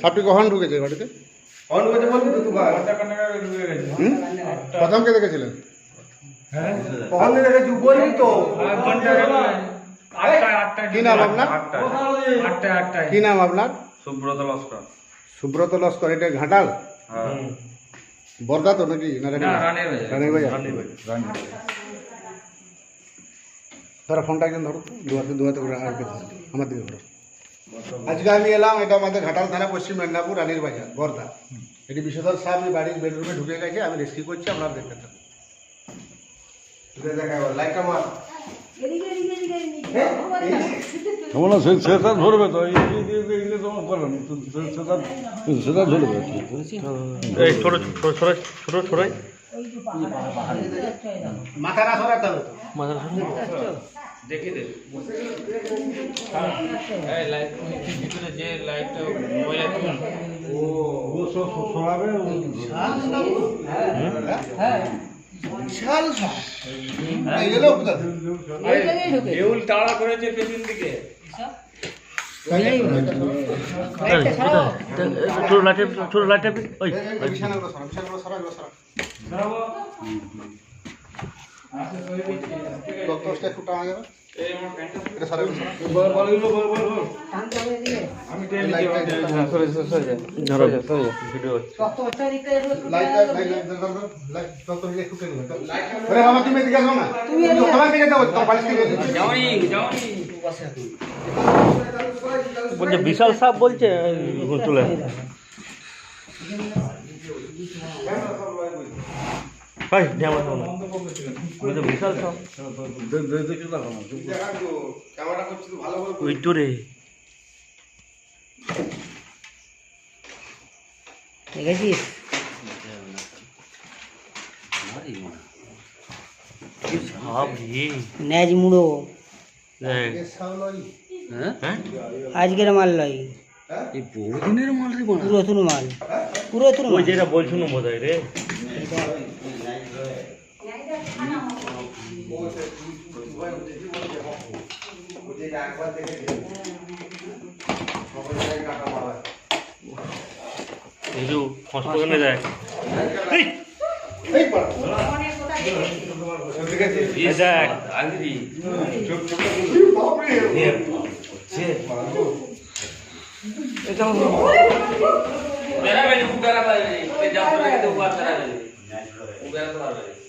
সাপটি কখন ঢুকেছে বাড়িতে অন করতে বলবি তো দুবার হুম? প্রথম কে দেখেছিলেন? কি নাম আপনার? কি নাম আপনার? সুব্রত লস্কর। সুব্রত লস্কর এটা ঘাটাল? হ্যাঁ। বর্দা তো নাকি? না রানীর বাজার। ধরো ফোনটা একজন ধরো। দুহাতে দুহাতে করে আমার দিকে ধরো। আজকে আমি এলাম এটা আমাদের ঘাটাল থানা পশ্চিম মেদিনীপুর রানীর বাজার বর্দা এটি বিষধর সাহেব এই বাড়ির বেডরুমে ঢুকে গেছে আমি রেস্কিউ করছি আপনারা দেখতে থাকুন। তুই দেখা লাইটটা মার তোমরা সেটা ধরবে তো তোমার করবে না তো সে- সেটা সেটা ধরবে ছোট ছোট ছোট সরাতে হবে। দেখে দে এই লাইট ভিতরে যে লাইটটা মোবাইলে তুল ও সব সরাবে বিশাল কোথা থেকে? দেউল তাড়া করেছে পেছন দিকে ছোট লাইটে ছোট লাইটে ওই বিছানাগুলো সরা, বিছানাগুলো সরা, সরা। ডক্টরসটা একটু টানা যাবে? এটা সরা, ভিডিও লাইটটা, লাইট, লাইট, ধর, ধর, ধর, লাইট, ডক্টর এদিকে একটু টেনে দাও। তুমি এদিকে আসো না। তুমি দিকে তোমার যাওনি যাওনি। বলছে বিশাল সাপ বলছে চলে ভাই না বলছে বিশাল না তো ভালো করে ওই তো রে। দেখেছিস ন্যাজ মুড়ো। হ্যাঁ? আজকের মাল লয়। বহুদিনের মাল রে পুরাতন মাল। পুরাতন ওই মাল। যেটা বলছিল বোধ হয় রে একবার দেখেছি খবর জায়গায় কাটা মারা এই! যে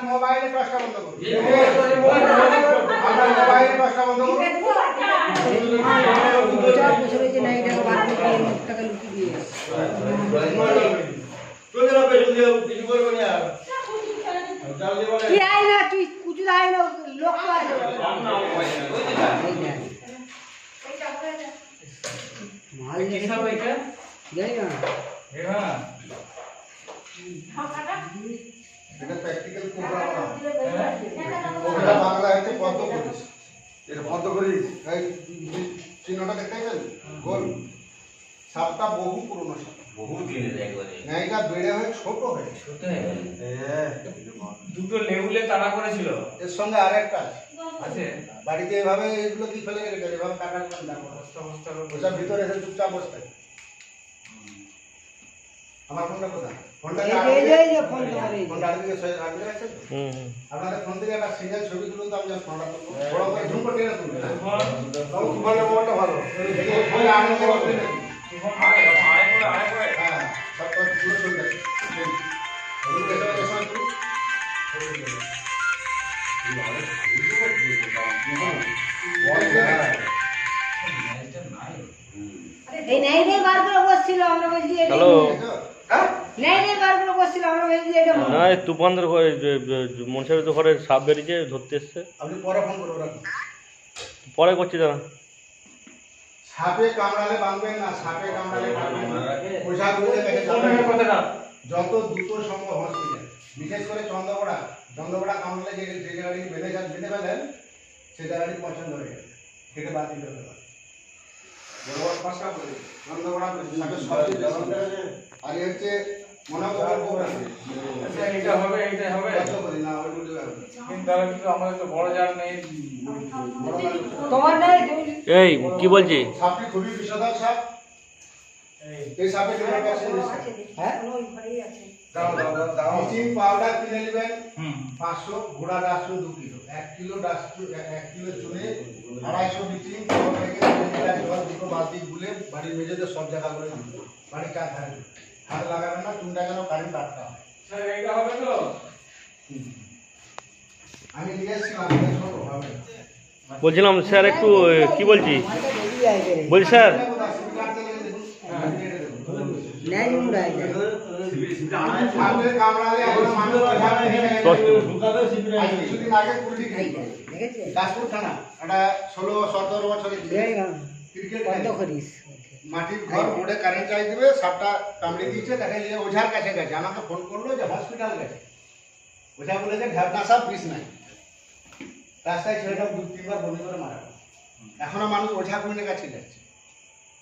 আপনার মোবাইলে টর্চটা বন্ধ করুন। আপনার মোবাইলে টর্চটা বন্ধ করুন। চার না তুই আয় না তুই কুচু আয় না লোক তো আয় মাল দেখে যাই না এটা কোবরা বানা। কোবরা বাংলা হচ্ছে পদ্ম পুলিশ। এটা বন্ধ করিস এই চিহ্নটা দেখতে পাচ্ছেন? গোল। সাপটা বহু পুরনো সাপ। ন্যায়টা বেড়ে হয়ে ছোট হয়ে দুটো লেবুলে তাড়া করেছিল এর সঙ্গে আরেকটা আছে। আছে বাড়িতে এভাবে এগুলো কি ফেলে রেখে গেছে, এভাবে কাটা করে দাও। ওসব ভিতরে এসে চুপচাপ বসতে আমার ফোনটা কোথায় এই যে- এই যে- এই যে ফোন তোমার এই যে। ফোনটা আড়দিকে সয়ে- আড়দিকে রাখছেন তো? আপনাদের ফোন থেকে একটা সিঙ্গেল ছবি তুলুন তো আমি যখন ফোনটা তুলবো বড় করে ঝুম করে টেনে তুলবেন তবে তোমার মোবাইলটা ভালো এই ফোনে আনন্দ করবেন না। হ্যাঁ, সব কথা পুরো ছবি আছে। এগুলো দেখে দেখে সময় তুলুন। এই নাই নাই বার করে বসছিল আমরা বলছি এটা হ্যালো না তুফানদের ঘরে মনসার তো ঘরে সাপ বেরিয়েছে ধরতে এসছে। আপনি পরে করছি দাঁড়া। সাপে কামড়ালে বাঁধবেন না সাপে কামড়ালে। যত দ্রুত সম্ভব হসপিটাল। বিশেষ করে চন্দ্রকোড়া চন্দ্রকোড়া কামড়লে যে যে জায়গাটি বেঁধে যান বেঁধে ফেলেন সেই জায়গাটি পছন্দ হয়ে গেছে। কেটে বাদ দিতে হবে চন্দ্রকোড়া আর হচ্ছে হয় এই, কি বলছি? হ্যাঁ। পাউডার কিনে নেবেন পাঁচশো ঘোড়া ডাস্টু দু কিলো এক কিলো এক কিলো আড়াইশো বালতি বাড়ির মেঝেতে সব জায়গা করে বাড়ির চার ধারে হাত লাগাবেন না চুনটা যেন কারেন্ট আটকা হয় স্যার এইটা হবে তো। আমি নিয়ে এসেছিলাম হবে। বলছিলাম স্যার একটু কি বলছি। বলছি স্যার। কিছুদিন আগে কুলটি খেয়েছে দাসপুর থানা একটা ষোলো সতেরো বছরের ক্রিকেট বন্ধ করিস। মাটির ঘর বোর্ডে কারেন্ট চাই দিবে সাপটা কামড়ে দিয়েছে তাকে নিয়ে ওঝার কাছে গেছে। আমাকে ফোন করল যে হসপিটাল গেছে। ওঝা বলেছে ঢাবনা সাপ বিষ নাই। রাস্তায় ছেলেটা দু তিনবার বমি করে মারা এখনও মানুষ ওঝা কুইনের কাছে যাচ্ছে।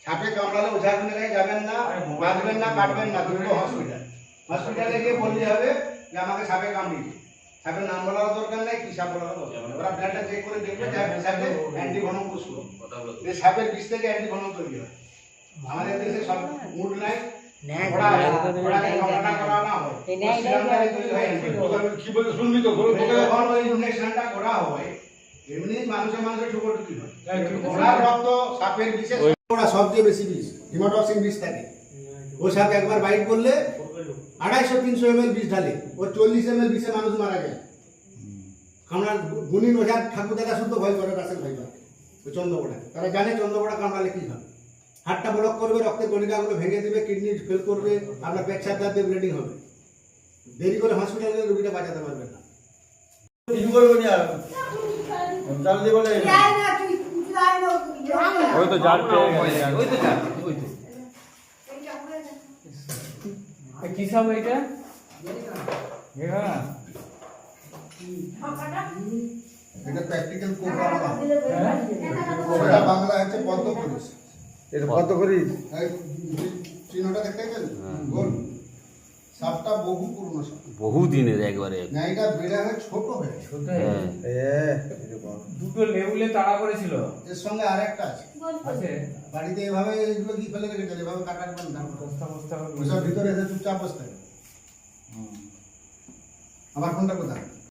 সাপে কামড়ালে ওঝা কুইনের কাছে যাবেন না বাঁধবেন না কাটবেন না দুটো হসপিটাল হসপিটালে গিয়ে বলতে হবে যে আমাকে সাপে কামড়িয়েছে সাপের নাম বলার দরকার নাই কি সাপ বলার দরকার নেই। ওরা ব্লাডটা চেক করে দেখবে যে সাপে অ্যান্টি ভনম পুষ্প। এই সাপের বিষ থেকে অ্যান্টি ভনম তৈরি হয়। আমাদের দেশে সব মুড নাই? হয়। তৈরি হয় কি বলছে শুনবি তো? হয় এমনি মানুষে মানুষে ঠুকোটুকি হয়। ঘোড়ার রক্ত সাপের বিশেষ ঘোড়া সবচেয়ে বেশি বিষ হিমাটক্সিন বিষ থাকে। ও সাপ একবার বাইট করলে আড়াইশো তিনশো এম এল বিষ ঢালে। ও চল্লিশ এম এল বিষে মানুষ মারা যায়। আমরা গুণী ওঝার ঠাকুর দাদা শুদ্ধ ভয় করে রাসেল ভয় করে। ওই চন্দ্রকোড়া তারা জানে চন্দ্রকোড়া কামড়ালে কি হয়। হাতটা ব্লক করবে রক্তের কণিকাগুলো ভেঙে দিবে কিডনি ফেল করবে আপনার পেচ্ছাপ দাঁতে ব্লিডিং হবে। দেরি করে হসপিটালে রুগীটা বাঁচাতে পারবেন না। কিছু করবে বলে? ওই তো ওই তো ওই তো কি সব এটা হ্যাঁ? এটা প্র্যাকটিক্যাল বলা হচ্ছে পদ্ম পুরুষ এটা কত এই চিহ্নটা দেখতে গোল? সাপটা বহু পুরনো সাপ। বহু দিনের একবারে। বেড়ে হয়ে ছোট হয়ে। হ্যাঁ। দুটো লেবুলে তাড়া করেছিল। এর সঙ্গে আরেকটা আছে। আছে? বাড়িতে এভাবে এগুলো কি ফেলে এভাবে না। বস্তা বস্তা করে ওইসব ভিতরে এসে চুপচাপ বসতে আমার ফোনটা কোথায়?